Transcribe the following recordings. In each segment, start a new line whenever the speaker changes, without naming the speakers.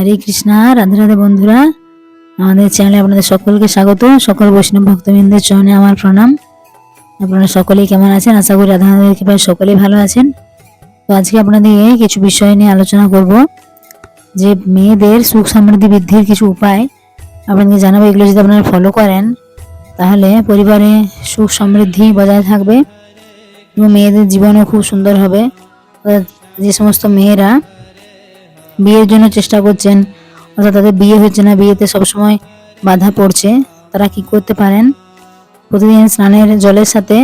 হরে কৃষ্ণা, রাধে রাধে বন্ধুরা। আমাদের চ্যানেলে আপনাদের সকলকে স্বাগত। সকল বৈষ্ণব ভক্তবৃন্দের চরণে আমার প্রণাম। আপনারা সকলেই কেমন আছেন? আশা করি রাধা রাধের কৃপায় সকলেই ভালো আছেন। তো আজকে আপনাদের কিছু বিষয় নিয়ে আলোচনা করব। যে মেয়েদের সুখ সমৃদ্ধি বৃদ্ধির কিছু উপায় আপনাদেরকে জানাব। এগুলো যদি আপনারা ফলো করেন, তাহলে পরিবারে সুখ সমৃদ্ধি বজায় থাকবে এবং মেয়েদের জীবনও খুব সুন্দর হবে। যে সমস্ত মেয়েরা বিয়ের জন্য চেষ্টা করছেন, অর্থাৎ তাদের বিয়ে হচ্ছে না, বিয়েতে সবসময় বাধা পড়ছে, তারা কি করতে পারেন? প্রতিদিন স্নানের জলের সাথে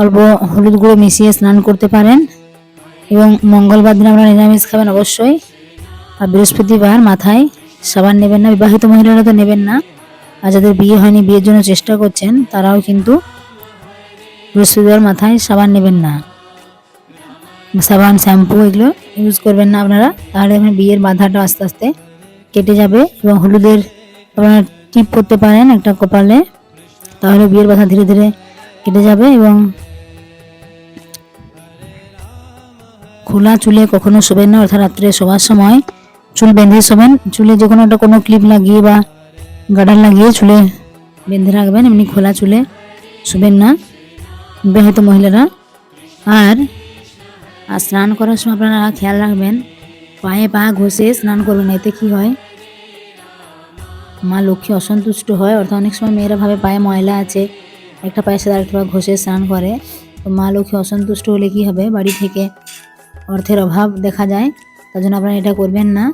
অল্প হলুদ গুঁড়ো মিশিয়ে স্নান করতে পারেন, এবং মঙ্গলবার দিন আপনারা নিরামিষ খাবেন অবশ্যই, আর বৃহস্পতিবার মাথায় সাবান নেবেন না, বিবাহিত মহিলারা তো নেবেন না, আর যাদের বিয়ে হয়নি, বিয়ের জন্য চেষ্টা করছেন, তারাও কিন্তু বৃহস্পতিবার মাথায় সাবান নেবেন না। সাবান, শ্যাম্পু এগুলো ইউজ করবেন না আপনারা। তাহলে আপনার বিয়ের বাধাটা আস্তে আস্তে কেটে যাবে এবং হলুদের আপনারা টিপ করতে পারেন একটা কপালে। তাহলে বিয়ের বাধা ধীরে ধীরে কেটে যাবে এবং খোলা চুলে কখনো শোবেন না, অর্থাৎ রাত্রে শোবার সময় চুল বেঁধে শোবেন। চুলে যে কোনো একটা কোনো ক্লিপ লাগিয়ে বা গার্ডার লাগিয়ে চুলে বেঁধে রাখবেন, এমনি খোলা চুলে শোবেন না। বিবাহিত মহিলারা। আর আর স্নান করার সময় আপনারা খেয়াল রাখবেন, পায়ে পা ঘষে স্নান করবেন এতে কি হয়? মা লক্ষ্মী অসন্তুষ্ট হয়, অর্থাৎ অনেক সময় মেয়েরা ভাবে পায়ে ময়লা আছে, একটা পায়ের সাথে আরেকটা পা ঘষে স্নান করে। তো মা লক্ষ্মী অসন্তুষ্ট হলে কি হবে? বাড়ি থেকে অর্থের অভাব দেখা যায়, তার জন্য আপনারা এটা করবেন না।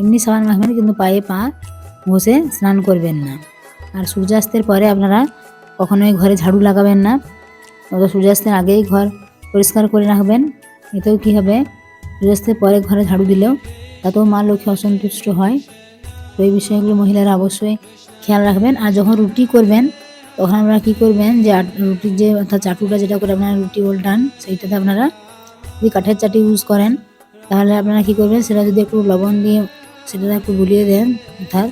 এমনি সাবান মাখবেন, কিন্তু পায়ে পা ঘষে স্নান করবেন না। আর সূর্যাস্তের পরে আপনারা কখনোই ঘরে ঝাড়ু লাগাবেন না, অথবা সূর্যাস্তের আগেই ঘর পরিষ্কার করে রাখবেন। এতেও কি হবে? সূর্যাস্তের পরে ঘরে ঝাড়ু দিলেও তাতেও মা লক্ষ্মী অসন্তুষ্ট হয়। তো এই বিষয়গুলো মহিলারা অবশ্যই খেয়াল রাখবেন। আর যখন রুটি করবেন, তখন আপনারা কী করবেন যে রুটির যে অর্থাৎ চাটুটা যেটা করে আপনারা রুটি উল্টান সেইটাতে আপনারা যদি কাঠের চাটি ইউজ করেন, তাহলে আপনারা কী করবেন, সেটা যদি একটু লবণ দিয়ে সেটা একটু গুলিয়ে দেন, অর্থাৎ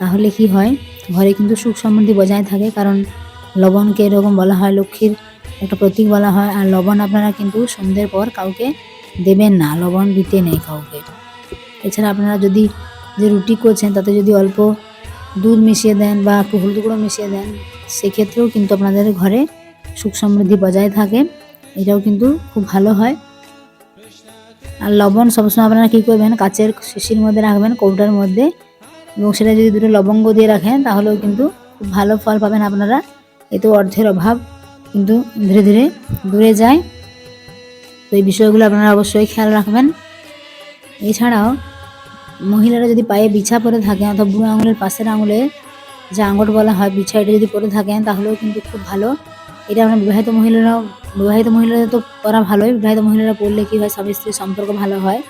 তাহলে কি হয়? ঘরে কিন্তু সুখ সমৃদ্ধি বজায় থাকে, কারণ লবণকে এরকম বলা হয় লক্ষ্মীর একটা প্রতীক বলা হয়, আর লবণ আপনারা কিন্তু সন্ধ্যের পর কাউকে দেবেন না, লবণ দিতে নেই কাউকে। এছাড়া আপনারা যদি যে রুটি করছেন, তাতে যদি অল্প দুধ মিশিয়ে দেন বা হলুদ গুঁড়ো মিশিয়ে দেন, সেক্ষেত্রেও কিন্তু আপনাদের ঘরে সুখ সমৃদ্ধি বজায় থাকে। এটাও কিন্তু খুব ভালো হয়। আর লবণ সবসময় আপনারা কী করবেন, কাচের শিশির মধ্যে রাখবেন, কৌটার মধ্যে, এবং সেটা যদি দুটো লবঙ্গ দিয়ে রাখেন, তাহলেও কিন্তু খুব ভালো ফল পাবেন আপনারা। এতেও অর্থের অভাব কিন্তু ধীরে ধীরে দূরে যায়। তো এই বিষয়গুলো আপনারা অবশ্যই খেয়াল রাখবেন। এছাড়াও, মহিলারা যদি পায়ে বিছা পরে থাকেন অথবা বুড়ো আঙুলের পাশের আঙুলে যে আঙট বলা হয় বিছা এটা যদি পরে থাকেন, তাহলেও কিন্তু খুব ভালো। এটা আমরা বিবাহিত মহিলারাও, বিবাহিত মহিলাদের তো পরা ভালোই। বিবাহিত মহিলারা পড়লে কী হয়? স্বামী স্ত্রীর সম্পর্ক ভালো হয়।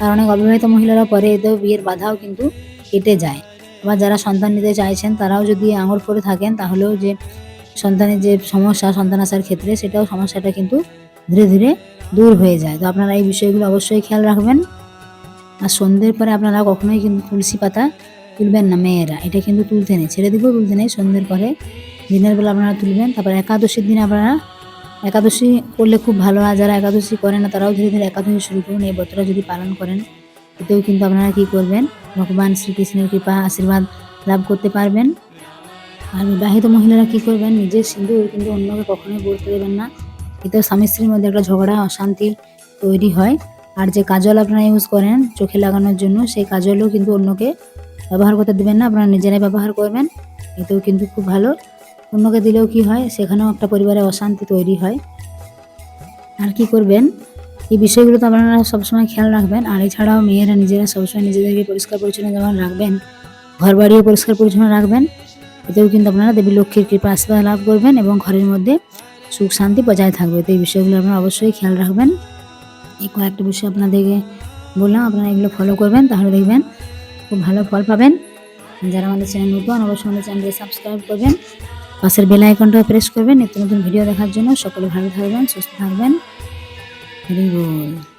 আর অনেক অবিবাহিত মহিলারা পরে এতেও বিয়ের বাধাও কিন্তু কেটে যায়। আবার যারা সন্তান নিতে চাইছেন, তারাও যদি আঙুল পরে থাকেন, তাহলেও যে সন্তানের যে সমস্যা, সন্তান আসার ক্ষেত্রে সেটাও সমস্যাটা কিন্তু ধীরে ধীরে দূর হয়ে যায়। তো আপনারা এই বিষয়গুলো অবশ্যই খেয়াল রাখবেন। আর সন্ধ্যের পরে আপনারা কখনোই কিন্তু তুলসী পাতা তুলবেন না, মেয়েরা। এটা কিন্তু তুলতে নেই, ছেড়ে দিকেও তুলতে নেই। সন্ধ্যের পরে দিনের বেলা আপনারা তুলবেন, তারপর একাদশীর দিন আপনারা একাদশী করলে খুব ভালো আর যারা একাদশী করে না, তারাও ধীরে ধীরে একাদশী শুরু করুন। এই ব্রতটা যদি পালন করেন, এতেও কিন্তু আপনারা কী করবেন? ভগবান শ্রীকৃষ্ণের কৃপা, আশীর্বাদ লাভ করতে পারবেন। আর বিবাহিত মহিলারা কী করবেন? নিজের সিঁদুর কিন্তু অন্যকে কখনোই বলতে দেবেন না। এতে স্বামী স্ত্রীর মধ্যে একটা ঝগড়া, অশান্তি তৈরি হয়। আর যে কাজল আপনারা ইউজ করেন চোখে লাগানোর জন্য, সেই কাজলও কিন্তু অন্যকে ব্যবহার করতে দেবেন না। আপনারা নিজেরাই ব্যবহার করবেন, এতেও কিন্তু খুব ভালো। অন্যকে দিলেও কি হয়? সেখানেও একটা পরিবারে অশান্তি তৈরি হয়। আর কি করবেন? এই বিষয়গুলো তো আপনারা সবসময় খেয়াল রাখবেন। আর এছাড়াও মেয়েরা নিজেরা সবসময় নিজেদেরকে পরিষ্কার পরিচ্ছন্ন যেমন রাখবেন ঘর বাড়িও পরিষ্কার পরিচ্ছন্ন রাখবেন। এতেও কিন্তু আপনারা দেবী লক্ষ্মীর কৃপা আশীর্বাদ লাভ করবেন এবং ঘরের মধ্যে সুখ শান্তি বজায় থাকবে। তো এই বিষয়গুলো আপনারা অবশ্যই খেয়াল রাখবেন। এই কয়েকটা বিষয় আপনাদেরকে বললাম, আপনারা এগুলো ফলো করবেন, তাহলে দেখবেন খুব ভালো ফল পাবেন। যারা আমাদের চ্যানেল নতুন, অবশ্যই আমাদের চ্যানেলকে সাবস্ক্রাইব করবেন। পাশের বেল আইকনটা প্রেস করবেন। নিত্য নতুন ভিডিও দেখার জন্য। সকলে ভালো থাকবেন, সুস্থ থাকবেন। বল।